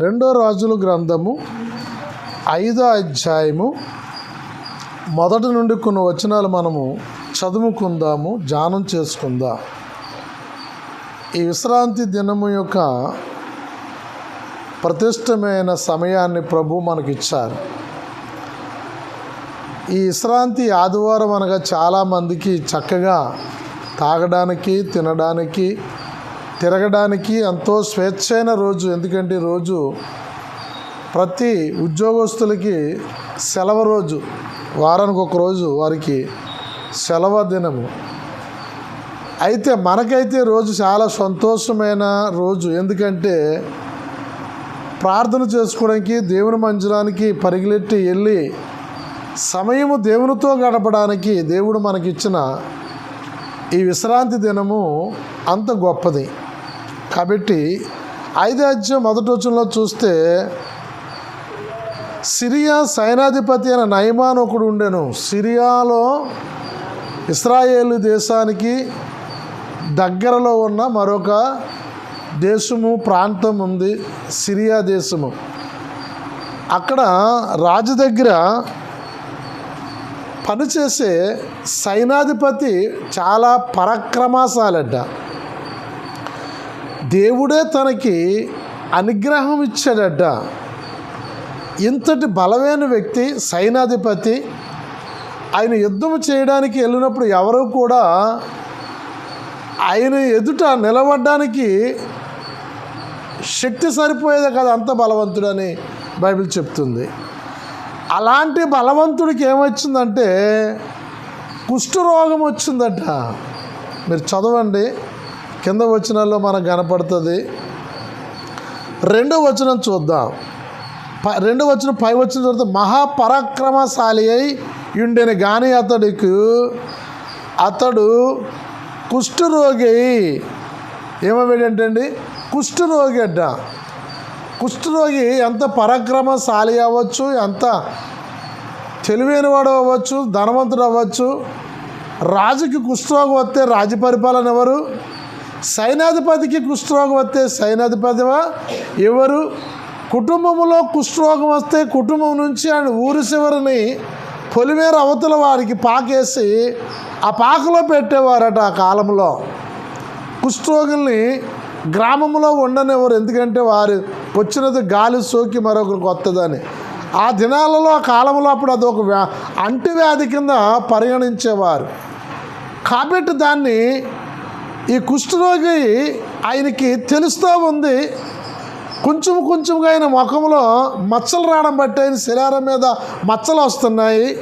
రెండో రాజుల గ్రంథము ఐదో అధ్యాయము. మొదటి నుండి కొన్ని వచనాలు మనము చదువుకుందాము ధ్యానం చేసుకుందాం. ఈ విశ్రాంతి దినము యొక్క ప్రతిష్టమైన సమయాన్ని ప్రభు మనకిచ్చారు. ఈ విశ్రాంతి ఆదివారం అనగా చాలామందికి చక్కగా తాగడానికి తినడానికి తిరగడానికి ఎంతో స్వేచ్ఛైన రోజు. ఎందుకంటే రోజు ప్రతి ఉద్యోగస్తులకి సెలవు రోజు. వారానికి ఒక రోజు వారికి సెలవు దినము. అయితే మనకైతే రోజు చాలా సంతోషమైన రోజు. ఎందుకంటే ప్రార్థన చేసుకోవడానికి దేవుని మందిరానికి పరిగెట్టి వెళ్ళి సమయము దేవునితో గడపడానికి దేవుడు మనకిచ్చిన ఈ విశ్రాంతి దినము అంత గొప్పది. కాబట్టి ఐదో అధ్యాయం మొదటి వచనంలో చూస్తే సిరియా సైనాధిపతి అయిన నయమాన్ ఒకడు ఉండెను. సిరియాలో ఇస్రాయేల్ దేశానికి దగ్గరలో ఉన్న మరొక దేశము ప్రాంతం ఉంది సిరియా దేశము. అక్కడ రాజు దగ్గర పనిచేసే సైనాధిపతి చాలా పరాక్రమశాలట దేవుడే తనకి అనుగ్రహం ఇచ్చాడట. ఇంతటి బలమైన వ్యక్తి సైనాధిపతి ఆయన యుద్ధం చేయడానికి వెళ్ళినప్పుడు ఎవరూ కూడా ఆయన ఎదుట నిలబడడానికి శక్తి సరిపోయేదే కదా అంత బలవంతుడని బైబిల్ చెప్తుంది. అలాంటి బలవంతుడికి ఏమొచ్చిందంటే కుష్ఠరోగం వచ్చిందట. మీరు చదవండి. కింద వచనాల్లో మనకు కనపడుతుంది. రెండో వచనం చూద్దాం. ప రెండో వచనం పై వచ్చిన తర్వాత మహాపరాక్రమశాలి అయి ఉండేని కానీ అతడికి అతడు కుష్ఠరోగి అయి ఏమవేడంటండి? కుష్ఠరోగి అడ్డ. కుష్ఠరోగి ఎంత పరాక్రమశాలి అవ్వచ్చు ఎంత తెలివైన వాడు అవ్వచ్చు ధనవంతుడు అవ్వచ్చు రాజుకి కుష్ఠరోగం వస్తే రాజ్య పరిపాలన ఎవరు? సైనాధిపతికి కుష్ఠరోగం వస్తే సైనాధిపతివా ఎవరు? కుటుంబంలో కుష్ఠరోగం వస్తే కుటుంబం నుంచి ఆయన ఊరి చివరిని పొలిమేర అవతల వారికి పాకేసి ఆ పాకలో పెట్టేవారట ఆ కాలంలో. కుష్ఠరోగుల్ని గ్రామంలో ఉండనివ్వరు. ఎందుకంటే వారు వచ్చినది గాలి సోకి మరొకరికి వస్తుందని ఆ దినాలలో ఆ కాలంలో అప్పుడు అది ఒక వ్యా అంటువ్యాధి కింద పరిగణించేవారు. కాబట్టి దాన్ని ఈ కుష్ఠరోగి ఆయనకి తెలుస్తూ ఉంది. కొంచెం కొంచెంగా ఆయన ముఖంలో మచ్చలు రావడం బట్టి ఆయన శరీరం మీద మచ్చలు వస్తున్నాయి.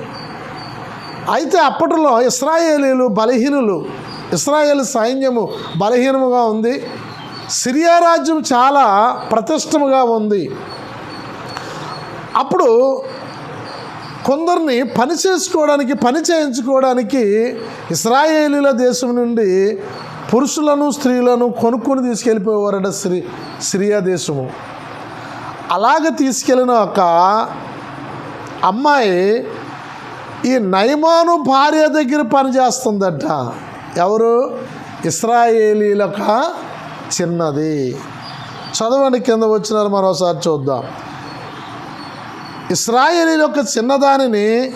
అయితే అప్పట్లో ఇస్రాయేలీలు బలహీనులు ఇస్రాయేల్ సైన్యము బలహీనముగా ఉంది. సిరియా రాజ్యం చాలా ప్రతిష్టముగా ఉంది. అప్పుడు కొందరిని పని చేసుకోవడానికి పని చేయించుకోవడానికి ఇస్రాయేలీల దేశం నుండి పురుషులను స్త్రీలను కొనుక్కొని తీసుకెళ్ళిపోయేవారట శ్రీ సిరియా దేశము. అలాగ తీసుకెళ్ళిన ఒక అమ్మాయి ఈ నయమాను భార్య దగ్గర పనిచేస్తుందట. ఎవరు? ఇస్రాయేలీలక చిన్నది. చదవండి కింద వచ్చినారు మరోసారి చూద్దాం. ఇస్రాయేలీల యొక్క చిన్నదానిని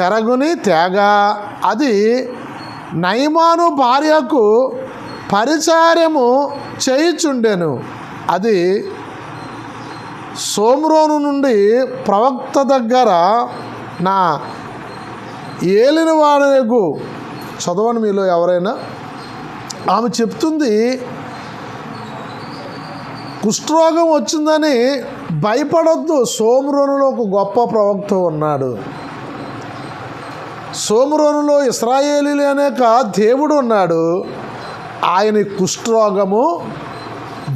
చెరగుని తేగా. అది నైమాను భార్యకు పరిచార్యము చేయిచుండెను. అది సోమ్రోను నుండి ప్రవక్త దగ్గర నా ఏలిన వాడకు చదవండి మీలో ఎవరైనా. ఆమె చెప్తుంది కుష్ఠరోగం వచ్చిందని భయపడొద్దు సోమ్రోనులో ఒక గొప్ప ప్రవక్త ఉన్నాడు. సోమరోనులో ఇస్రాయేలీలు అనేక దేవుడు ఉన్నాడు. ఆయన కుష్ఠరోగము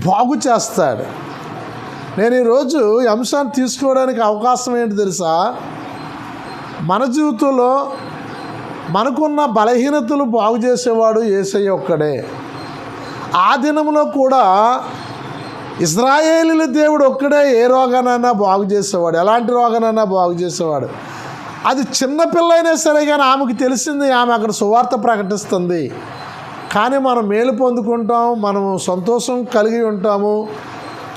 బాగు చేస్తాడు. నేను ఈరోజు ఈ అంశాన్ని తీసుకోవడానికి అవకాశం ఏంటి తెలుసా? మన జీవితంలో మనకున్న బలహీనతలు బాగు చేసేవాడు ఏసయ్య ఒక్కడే. ఆ దినంలో కూడా ఇజ్రాయేలీల దేవుడు ఒక్కడే ఏ రోగానైనా బాగు చేసేవాడు. ఎలాంటి రోగానైనా బాగు చేసేవాడు. అది చిన్నపిల్ల అయినా సరే కానీ ఆమెకు తెలిసింది ఆమె అక్కడ సువార్త ప్రకటిస్తుంది. కానీ మనం మేలు పొందుకుంటాం మనం సంతోషం కలిగి ఉంటాము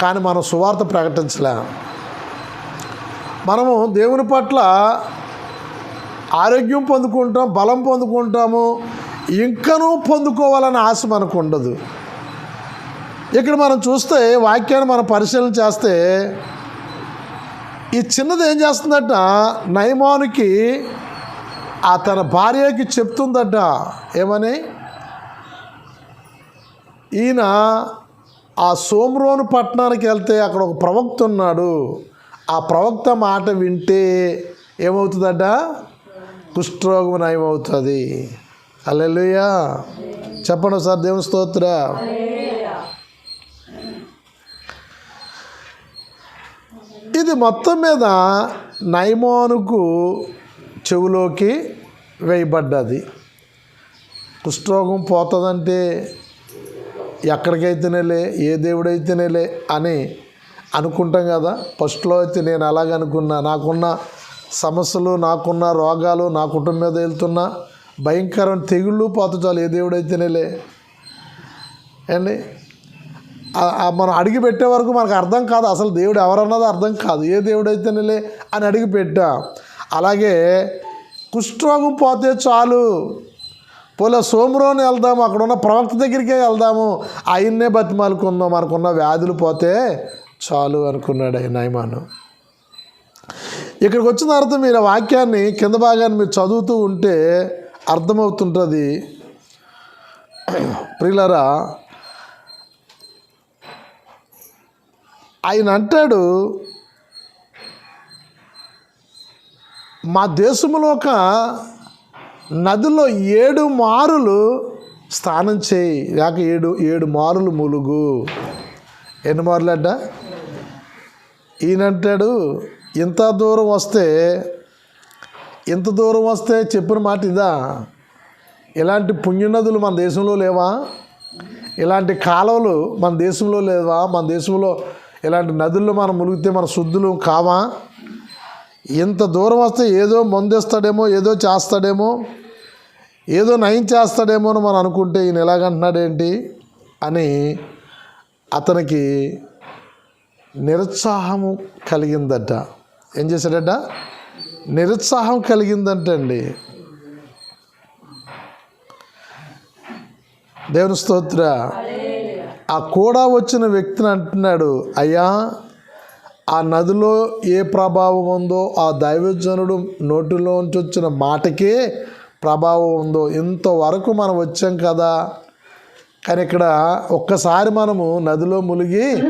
కానీ మనం సువార్త ప్రకటించలేం. మనము దేవుని పట్ల ఆరోగ్యం పొందుకుంటాం బలం పొందుకుంటాము ఇంకనూ పొందుకోవాలని ఆశ మనకు ఉండదు. ఇక్కడ మనం చూస్తే వాక్యాన్ని మనం పరిశీలన చేస్తే ఈ చిన్నది ఏం చేస్తుందట? నయమానుకి ఆ తన భార్యకి చెప్తుందట. ఏమని? ఈయన ఆ సోమ్రోను పట్టణానికి వెళ్తే అక్కడ ఒక ప్రవక్త ఉన్నాడు. ఆ ప్రవక్త మాట వింటే ఏమవుతుందట? కుష్ఠరోగం నయమవుతుంది. అల్లెలుయా చెప్పండి సార్ దేవుని స్తోత్ర. ఇది మొత్తం మీద నయమోనుకు చెవులోకి వేయబడ్డది. కుష్ఠరోగం పోతుందంటే ఎక్కడికైతేనేలే ఏ దేవుడైతేనేలే అని అనుకుంటాం కదా. ఫస్ట్లో అయితే నేను అలాగ అనుకున్నా. నాకున్న సమస్యలు నాకున్న రోగాలు నా కుటుంబం మీద వెళ్తున్న భయంకరమైన తెగుళ్ళు పోతచాలు ఏ దేవుడైతేనేలే. అండి మనం అడిగి పెట్టే వరకు మనకు అర్థం కాదు. అసలు దేవుడు ఎవరన్నది అర్థం కాదు. ఏ దేవుడు అయితేనేలే అని అడిగి పెట్టా. అలాగే కుష్ఠరోగం పోతే చాలు. పోలే సోమరోని వెళ్దాము. అక్కడ ఉన్న ప్రవక్త దగ్గరికే వెళ్దాము. ఆయన్నే బతిమాలుకుందాం మనకున్న వ్యాధులు పోతే చాలు అనుకున్నాడు ఆయన నయమాను. ఇక్కడికి వచ్చిన తర్వాత మీరు ఆ వాక్యాన్ని కింద భాగాన్ని మీరు చదువుతూ ఉంటే అర్థమవుతుంటుంది. ప్రిలరా ఆయన అంటాడు మా దేశంలో ఒక నదిలో ఏడు మారులు స్నానం చేయి. లేక ఏడు ఏడు మారులు ములుగు. ఎన్ని మారులు అడ్డ ఈయనంటాడు ఇంత దూరం వస్తే ఇంత దూరం వస్తే చెప్పిన మాట ఇదా? ఇలాంటి పుణ్యనదులు మన దేశంలో లేవా? ఇలాంటి కాలువలు మన దేశంలో లేవా? మన దేశంలో ఇలాంటి నదుల్లో మనం మునిగితే మన శుద్ధులు కావా? ఇంత దూరం వస్తే ఏదో మందేస్తాడేమో ఏదో చేస్తాడేమో ఏదో నయం చేస్తాడేమో అని మనం అనుకుంటే ఈయన ఎలాగంటున్నాడేంటి అని అతనికి నిరుత్సాహము కలిగిందట. ఏం చేశాడట? నిరుత్సాహం కలిగిందంటండి. దేవుని స్తోత్ర. ఆ కూడా వచ్చిన వ్యక్తిని అంటున్నాడు అయ్యా ఆ నదిలో ఏ ప్రభావం ఉందో ఆ దైవజనుడు నోటిలోంచి వచ్చిన మాటకే ప్రభావం ఉందో ఇంతవరకు మనం వచ్చాం కదా. కానీ ఇక్కడ ఒక్కసారి మనము నదిలో మునిగి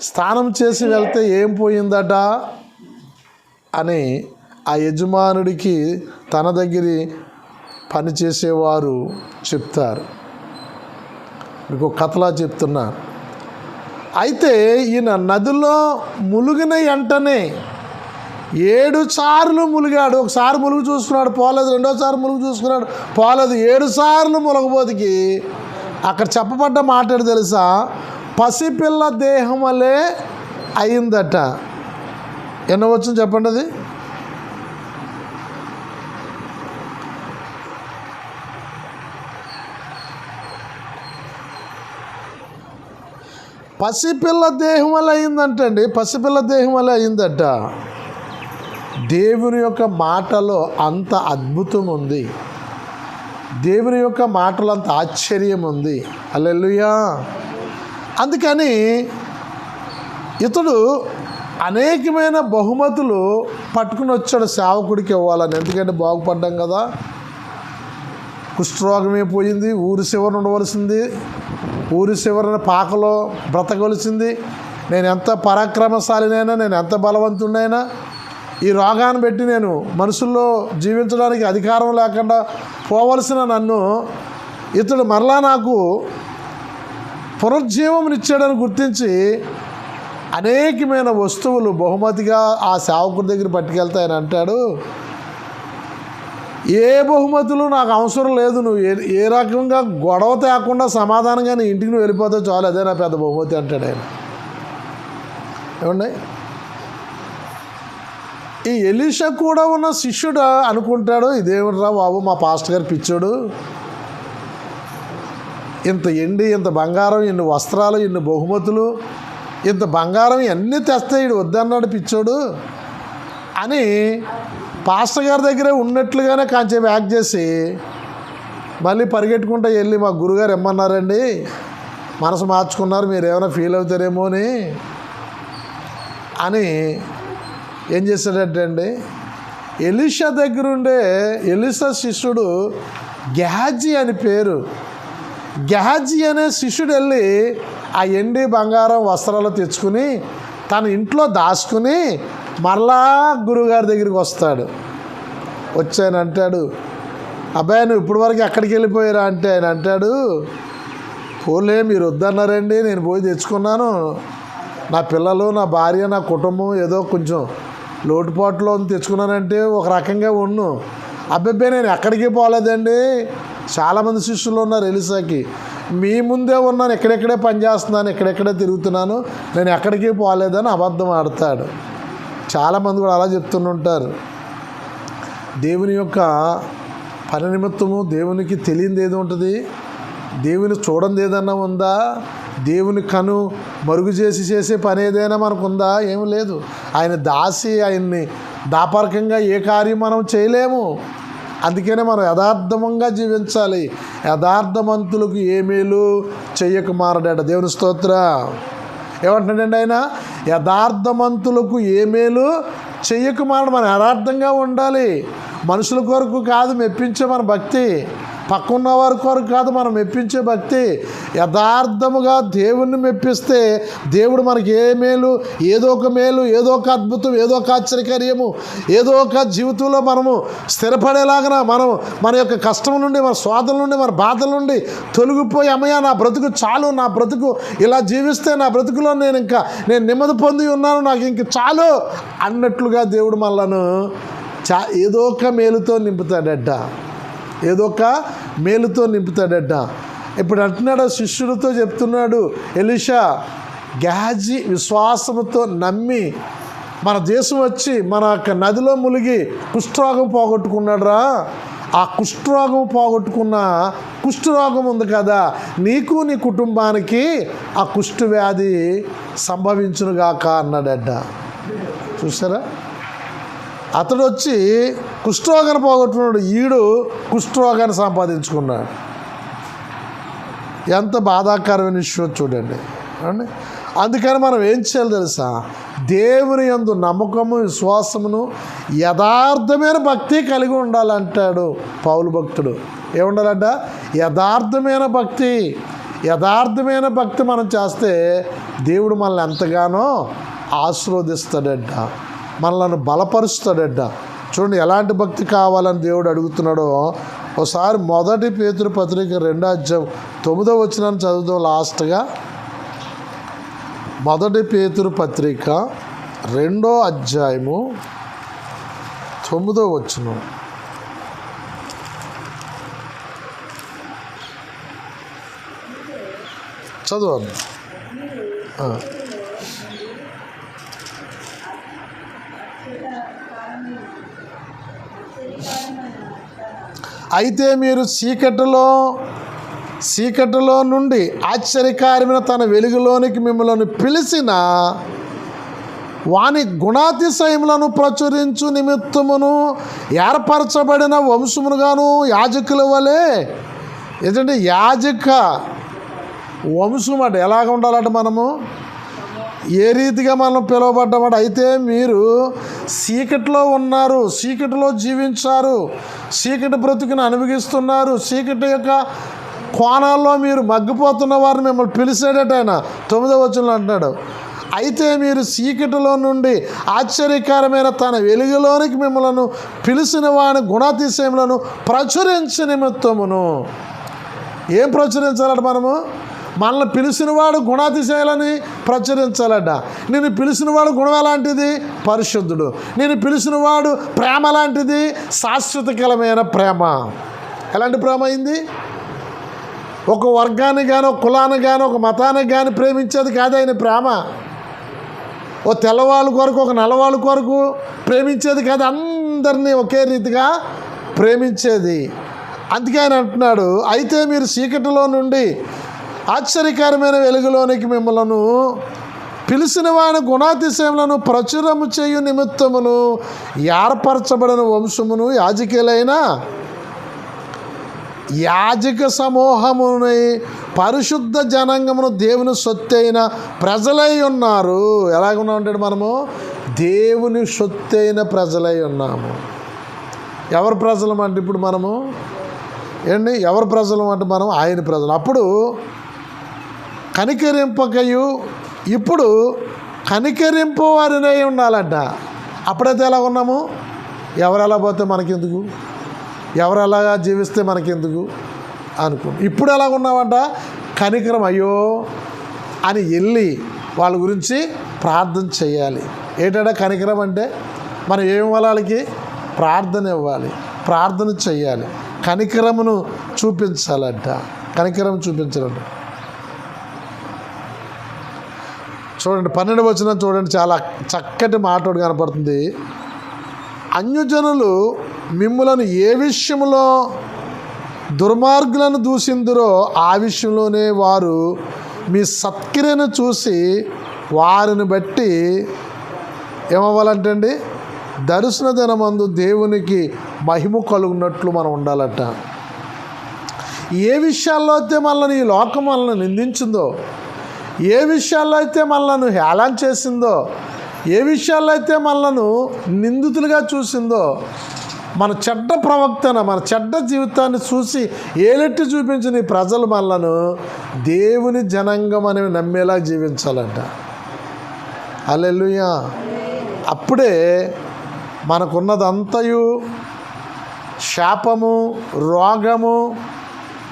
స్నానం చేసి వెళ్తే ఏం పోయిందట? అని ఆ యజమానుడికి తన దగ్గర పనిచేసేవారు చెప్తారు. మీకు కథలా చెప్తున్నా. అయితే ఈయన నదిలో ములిగిన వెంటనే ఏడు సార్లు ములిగాడు. ఒకసారి ములుగు చూసుకున్నాడు పోలేదు. రెండోసారి ములుగు చూసుకున్నాడు పోలేదు. ఏడు సార్లు ములగబోతికి అక్కడ చెప్పబడ్డ మాట తెలుసా? పసిపిల్ల దేహం వలె అయిందట. ఎన్న వచ్చింది చెప్పండి అది? పసిపిల్ల దేహం వల్ల అయిందంటండి. పసిపిల్ల దేహం వల్ల అయిందట. దేవుని యొక్క మాటలో అంత అద్భుతం ఉంది. దేవుని యొక్క మాటలో అంత ఆశ్చర్యం ఉంది. అల్లెలుయా అందుకని ఇతడు అనేకమైన బహుమతులు పట్టుకుని వచ్చాడు సేవకుడికి ఇవ్వాలని. ఎందుకంటే బాగుపడ్డాం కదా. కుష్ఠరోగమే పోయింది ఊరి చివరన ఉండవలసింది. ఊరి చివరన పాకలో బ్రతకవలసింది నేను ఎంత పరాక్రమశాలినైనా నేను ఎంత బలవంతుడైనా ఈ రోగాన్ని పెట్టి నేను మనుషుల్లో జీవించడానికి అధికారం లేకుండా పోవలసిన నన్ను ఇతడు మరలా నాకు పునర్జీవమునిచ్చాడని గుర్తించి అనేకమైన వస్తువులు బహుమతిగా ఆ సేవకుడి దగ్గర పట్టుకెళ్తాయని అంటాడు. ఏ బహుమతులు? నాకు అవసరం లేదు. నువ్వు ఏ ఏ రకంగా గొడవ తేకుండా సమాధానంగా నీ ఇంటికి నువ్వు వెళ్ళిపోతే చాలు. అదే నా పెద్ద బహుమతి అంటాడు ఆయన. ఏమండి? ఈ ఎలీషా కూడా ఉన్న శిష్యుడు అనుకుంటాడు ఇదేమిట్రా బాబు మా పాస్టర్ గారు పిచ్చోడు. ఇంత ఎండి ఇంత బంగారం ఇన్ని వస్త్రాలు ఇన్ని బహుమతులు ఇంత బంగారం ఇవన్నీ తెస్తే ఇడు వద్దన్నాడు పిచ్చోడు అని పాస్టర్ గారి దగ్గరే ఉన్నట్లుగానే కాసేపు యాక్ట్ చేసి మళ్ళీ పరిగెట్టుకుంటూ వెళ్ళి మా గురుగారు ఇమ్మన్నారండి మనసు మార్చుకున్నారు మీరు ఏమైనా ఫీల్ అవుతారేమో అని. అని ఏం చేశాడంటే అండి ఎలిషా దగ్గరుండే ఎలిషా శిష్యుడు గ్యాజీ అని పేరు. గ్యాజీ అనే శిష్యుడు వెళ్ళి ఆ ఎండి బంగారం వస్త్రాలు తెచ్చుకుని తన ఇంట్లో దాచుకుని మరలా గురువుగారి దగ్గరికి వస్తాడు. వచ్చాయని అంటాడు అబ్బాయి నువ్వు ఇప్పటి వరకు ఎక్కడికి వెళ్ళిపోయారా? అంటే ఆయన అంటాడు పోలే మీరు వద్దన్నారండి నేను పోయి తెచ్చుకున్నాను. నా పిల్లలు నా భార్య నా కుటుంబం ఏదో కొంచెం లోటుపాట్లో ఉంది తెచ్చుకున్నానంటే ఒక రకంగా ఉన్ను అబ్బాయి నేను ఎక్కడికి పోలేదండి. చాలామంది శిష్యులు ఉన్నారు ఎలిసాకి. మీ ముందే ఉన్నాను ఎక్కడెక్కడే పని చేస్తున్నాను ఎక్కడెక్కడే తిరుగుతున్నాను. నేను ఎక్కడికి పోలేదని అబద్ధం ఆడతాడు. చాలామంది కూడా అలా చెప్తుంటారు దేవుని యొక్క పని నిమిత్తము దేవునికి తెలియంది ఏది ఉంటుంది. దేవుని చూడంది ఏదన్నా ఉందా? దేవుని కను మరుగు చేసి చేసే పని ఏదైనా మనకు ఉందా? ఏమి లేదు. ఆయన దాసి ఆయన్ని దాపరకంగా ఏ కార్యం మనం చేయలేము. అందుకనే మనం యథార్థమంగా జీవించాలి. యథార్థమంతులకు ఏ మేలు చెయ్యకుమారడట దేవుని స్తోత్ర. ఏమంటున్నాడండి ఆయన? యథార్థమంతులకు ఏ మేలు చెయ్యకుమారడు మనం యథార్థంగా ఉండాలి. మనుషుల కొరకు కాదు మెప్పించే మన భక్తి. పక్కన్న వారి కొరకు కాదు మనం మెప్పించే భక్తి. యథార్థముగా దేవుణ్ణి మెప్పిస్తే దేవుడు మనకి ఏ మేలు ఏదో ఒక మేలు ఏదో ఒక అద్భుతం ఏదో ఒక ఆశ్చర్యకార్యము ఏదో ఒక జీవితంలో మనము స్థిరపడేలాగా మనం మన యొక్క కష్టం నుండి మన స్వాదం నుండి మన బాధల నుండి తొలగిపోయి అమ్మయ్య నా బ్రతుకు చాలు నా బ్రతుకు ఇలా జీవిస్తే నా బ్రతుకులో నేను ఇంకా నేను నెమ్మది పొంది ఉన్నాను నాకు ఇంక చాలు అన్నట్లుగా దేవుడు మనలను చా ఏదో ఒక మేలుతో నింపుతాడట. ఏదో ఒక మేలుతో నింపుతాడట. ఇప్పుడు అంటున్నాడు శిష్యులతో చెప్తున్నాడు ఎలిషా గ్యాజీ విశ్వాసముతో నమ్మి మన దేశం వచ్చి మన యొక్క నదిలో ములిగి కుష్ఠరోగం పోగొట్టుకున్నాడురా. ఆ కుష్ఠరోగం పోగొట్టుకున్న కుష్ఠరోగం ఉంది కదా నీకు నీ కుటుంబానికి ఆ కుష్ఠ వ్యాధి సంభవించునుగాక అన్నాడడ్డ చూసారా? అతడు వచ్చి కుష్ఠరోగాన్ని పోగొట్టుకున్నాడు. ఈడు కుష్ఠరోగాన్ని సంపాదించుకున్నాడు. ఎంత బాధాకరమైన విషయం చూడండి. అండి? అందుకని మనం ఏం చేయాలి తెలుసా? దేవుని యందు నమ్మకము విశ్వాసమును యథార్థమైన భక్తి కలిగి ఉండాలంటాడు పౌలు భక్తుడు. ఏముండాలంట? యథార్థమైన భక్తి. యథార్థమైన భక్తి మనం చేస్తే దేవుడు మనల్ని ఎంతగానో ఆశీర్వదిస్తాడట. మనల్ని బలపరుస్తాడట. చూడండి ఎలాంటి భక్తి కావాలని దేవుడు అడుగుతున్నాడో. ఒకసారి మొదటి పేతురు పత్రిక రెండో అధ్యాయం తొమ్మిదో వచ్చిన చదువుదాం లాస్ట్గా. మొదటి పేతురు పత్రిక రెండో అధ్యాయము తొమ్మిదో వచ్చినం చదవండి. అయితే మీరు చీకటిలో చీకటిలో నుండి ఆశ్చర్యకారమైన తన వెలుగులోనికి మిమ్మల్ని పిలిచిన వాని గుణాతిశయములను ప్రచురించు నిమిత్తమును ఏర్పరచబడిన వంశమునుగాను యాజకుల వలె. ఏంటంటే యాజక వంశం అంటే ఎలాగ ఉండాలంటే మనము? ఏ రీతిగా మనం పిలువబడ్డామట అయితే మీరు చీకటిలో ఉన్నారు చీకటిలో జీవించారు చీకటి బ్రతుకుని అనుభవిస్తున్నారు చీకటి యొక్క కోణాల్లో మీరు మగ్గిపోతున్న వారిని మిమ్మల్ని పిలిచాడట ఆయన. తొమ్మిదో వచ్చిన అంటున్నాడు అయితే మీరు చీకటిలో నుండి ఆశ్చర్యకరమైన తన వెలుగులోనికి మిమ్మలను పిలిచిన వాని గుణాతిశయములను ప్రచురించ నిమిత్తమును. ఏం ప్రచురించాలట మనము? మనల్ని పిలిచినవాడు గుణాతిశయాలని ప్రచురించాలట. నేను పిలిచినవాడు గుణం ఎలాంటిది పరిశుద్ధుడు. నేను పిలిచినవాడు ప్రేమ లాంటిది శాశ్వతకరమైన ప్రేమ. ఎలాంటి ప్రేమ అయింది? ఒక వర్గాన్ని కానీ ఒక కులాన్ని కానీ ఒక మతానికి కానీ ప్రేమించేది కాదు ఆయన ప్రేమ. ఓ తెల్లవాళ్ళ కొరకు ఒక నల్లవాళ్ళ కొరకు ప్రేమించేది కాదు అందరినీ ఒకే రీతిగా ప్రేమించేది. అందుకే ఆయన అంటున్నాడు అయితే మీరు చీకటిలో నుండి ఆశ్చర్యకరమైన వెలుగులోనికి మిమ్మలను పిలిచిన వాని గుణాతిశయములను ప్రచురము చేయు నిమిత్తమును ఏర్పరచబడిన వంశమును యాజకీయులైన యాజక సమూహముని పరిశుద్ధ జనాంగమును దేవుని సొత్తైన ప్రజలై ఉన్నారు. ఎలాగున్నా ఉంటాడు మనము? దేవుని సొత్తైన ప్రజలై ఉన్నాము. ఎవరు ప్రజలం అంటే ఇప్పుడు మనము? ఏంటి? ఎవరి ప్రజలం అంటే మనం? ఆయన ప్రజలు. అప్పుడు కనికరింపకయు ఇప్పుడు కనికరింపు వారినై ఉండాలంట. అప్పుడైతే ఎలా ఉన్నాము? ఎవరెలా పోతే మనకెందుకు? ఎవరెలాగా జీవిస్తే మనకెందుకు? అనుకో ఇప్పుడు ఎలా ఉన్నామంట? కనికరం అయ్యో అని వెళ్ళి వాళ్ళ గురించి ప్రార్థన చేయాలి. ఏంటంటే కనికరం అంటే మనం ఏం వాళ్ళకి? ప్రార్థన ఇవ్వాలి. ప్రార్థన చేయాలి. కనికరమును చూపించాలంట. కనికరం చూపించాలంట. చూడండి పన్నెండు వచ్చిన చూడండి చాలా చక్కటి మాటోడు కనపడుతుంది. అన్యజనులు మిమ్ములను ఏ విషయంలో దుర్మార్గులను దూసిందిరో ఆ విషయంలోనే వారు మీ సత్క్రియను చూసి వారిని బట్టి ఏమవ్వాలంటే అండి దర్శన దినమందు దేవునికి మహిమ కలుగునట్లు మనం ఉండాలట. ఏ విషయాల్లో అయితే మనల్ని ఈ లోకం మనల్ని నిందించిందో ఏ విషయాల్లో అయితే మళ్ళను హేళన చేసిందో ఏ విషయాల్లో అయితే మళ్ళను నిందితులుగా చూసిందో మన చెడ్డ ప్రవక్తన మన చెడ్డ జీవితాన్ని చూసి ఏలెట్టి చూపించిన ఈ ప్రజలు మనలను దేవుని జనాంగం అనేవి నమ్మేలా జీవించాలంట. అల్లెలుయా అప్పుడే మనకున్నదంతయు శాపము రోగము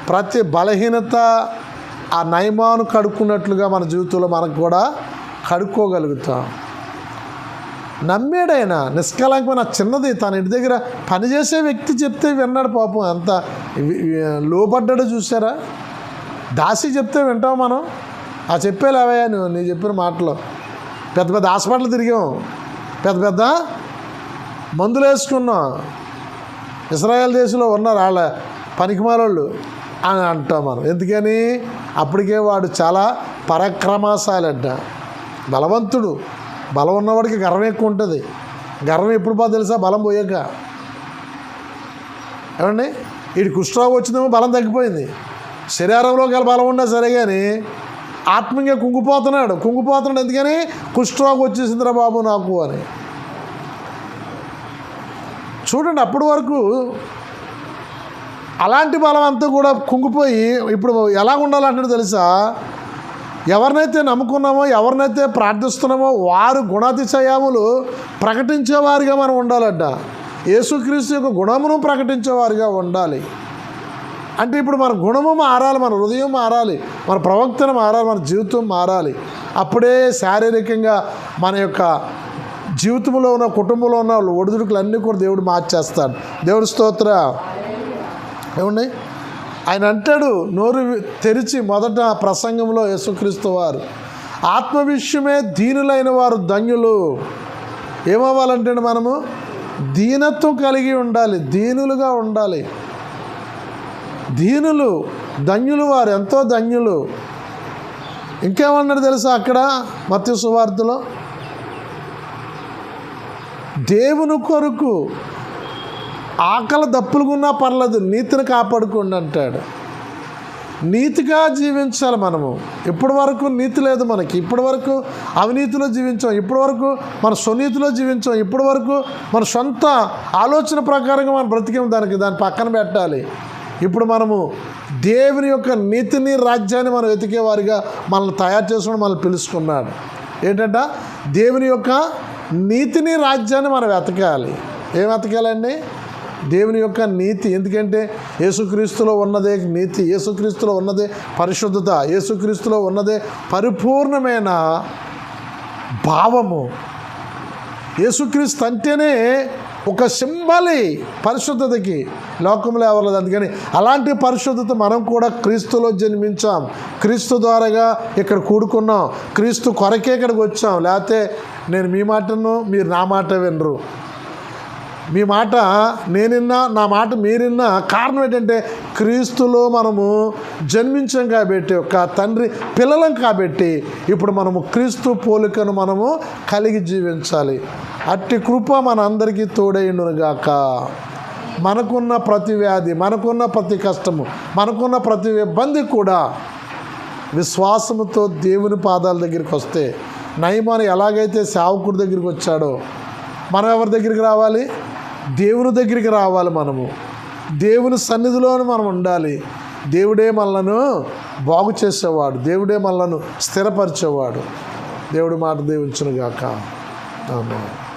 ప్రతి బలహీనత ఆ నయమాను కడుక్కున్నట్లుగా మన జీవితంలో మనకు కూడా కడుక్కోగలుగుతాం. నమ్మేడైనా నిష్కలంకమైన చిన్నది తన ఇంటి దగ్గర పనిచేసే వ్యక్తి చెప్తే విన్నాడు పాపం. ఎంత లోపడ్డాడు లోపడ్డాడో చూసారా దాసి చెప్తే వింటాం మనం. ఆ చెప్పేలేవయ్యా నువ్వు నీ చెప్పిన మాటలు. పెద్ద పెద్ద హాస్పిటల్ తిరిగాం. పెద్ద పెద్ద మందులు వేసుకున్నాం. ఇస్రాయల్ దేశంలో ఉన్నారు వాళ్ళ పనికిమాలోళ్ళు అని అంటాం మనం. ఎందుకని? అప్పటికే వాడు చాలా పరాక్రమశాలంట. బలవంతుడు. బలం ఉన్నవాడికి గర్వం ఎక్కువ ఉంటుంది. గర్వం ఎప్పుడు పోతే తెలుసా? బలం పోయాక. ఏమండి? వీడి కుష్ఠరావు వచ్చిందేమో బలం తగ్గిపోయింది. శరీరంలో గల బలం ఉన్నా సరే కానీ ఆత్మీయంగా కుంగిపోతున్నాడు. కుంగిపోతున్నాడు ఎందుకని? కుష్ఠరావు వచ్చేసిందిరా బాబు నాకు అని. చూడండి అప్పటి వరకు అలాంటి బలం అంతా కూడా కుంగిపోయి ఇప్పుడు ఎలా ఉండాలంటే తెలుసా? ఎవరినైతే నమ్ముకున్నామో ఎవరినైతే ప్రార్థిస్తున్నామో వారు గుణాతిశయములు ప్రకటించేవారిగా మనం ఉండాలంట. యేసుక్రీస్తు యొక్క గుణమును ప్రకటించేవారిగా ఉండాలి. అంటే ఇప్పుడు మన గుణము మారాలి మన హృదయం మారాలి మన ప్రవక్తన మారాలి మన జీవితం మారాలి. అప్పుడే శారీరకంగా మన యొక్క జీవితంలో ఉన్న కుటుంబంలో ఉన్న ఒడిదుడుకులు అన్నీ కూడా దేవుడు మార్చేస్తాడు. దేవుడి స్తోత్ర. ఏమండి? ఆయన అంటాడు నోరు తెరిచి మొదట ప్రసంగంలో యేసుక్రీస్తు వారు ఆత్మ విషయమే దీనులైన వారు ధన్యులు. ఏమవ్వాలంటే మనము? దీనత్వం కలిగి ఉండాలి దీనులుగా ఉండాలి. దీనులు ధన్యులు వారు ఎంతో ధన్యులు. ఇంకేమన్నాడు తెలుసా అక్కడ మత్స్య సువార్తలో దేవుని కొరకు ఆకలి దప్పులుగున్నా పర్లేదు నీతిని కాపాడుకోండి అంటాడు. నీతిగా జీవించాలి మనము. ఇప్పటి వరకు నీతి లేదు మనకి. ఇప్పటి వరకు అవినీతిలో జీవించాం. ఇప్పటి వరకు మన స్వనీతిలో జీవించాం. ఇప్పటి వరకు మన సొంత ఆలోచన ప్రకారంగా మనం బ్రతికేం దానికి దాన్ని పక్కన పెట్టాలి. ఇప్పుడు మనము దేవుని యొక్క నీతిని రాజ్యాన్ని మనం వెతికేవారిగా మనల్ని తయారు చేసుకుని మనల్ని పిలుచుకున్నాడు ఏంటంట? దేవుని యొక్క నీతిని రాజ్యాన్ని మనం వెతకాలి. ఏం వెతకాలండి? దేవుని యొక్క నీతి. ఎందుకంటే యేసుక్రీస్తులో ఉన్నదే నీతి యేసుక్రీస్తులో ఉన్నదే పరిశుద్ధత యేసుక్రీస్తులో ఉన్నదే పరిపూర్ణమైన భావము. యేసుక్రీస్తు అంటేనే ఒక సింబలి పరిశుద్ధతకి లోకంలో ఎవరలేదు అందుకని అలాంటి పరిశుద్ధత మనం కూడా క్రీస్తులో జన్మించాం. క్రీస్తు ద్వారాగా ఇక్కడ కూడుకున్నాం. క్రీస్తు కొరకే ఇక్కడికి వచ్చాం. లేకపోతే నేను మీ మాటను మీరు నా మాట వినరు. మీ మాట నేనిన్నా నా మాట మీరిన్నా కారణం ఏంటంటే క్రీస్తులో మనము జన్మించం కాబట్టి ఒక తండ్రి పిల్లలం కాబట్టి ఇప్పుడు మనము క్రీస్తు పోలికను మనము కలిగి జీవించాలి. అట్టి కృప మన అందరికీ మనకున్న ప్రతి వ్యాధి మనకున్న ప్రతి కష్టము మనకున్న ప్రతి ఇబ్బంది కూడా విశ్వాసముతో దేవుని పాదాల దగ్గరికి వస్తే నయమాను ఎలాగైతే సేవకుడి దగ్గరికి వచ్చాడో మనం ఎవరి దగ్గరికి రావాలి? దేవుని దగ్గరికి రావాలి మనము. దేవుని సన్నిధిలోనే మనం ఉండాలి. దేవుడే మనలను బాగు చేసేవాడు. దేవుడే మనలను స్థిరపరిచేవాడు. దేవుడి మాట దేవుంచును గాక అవును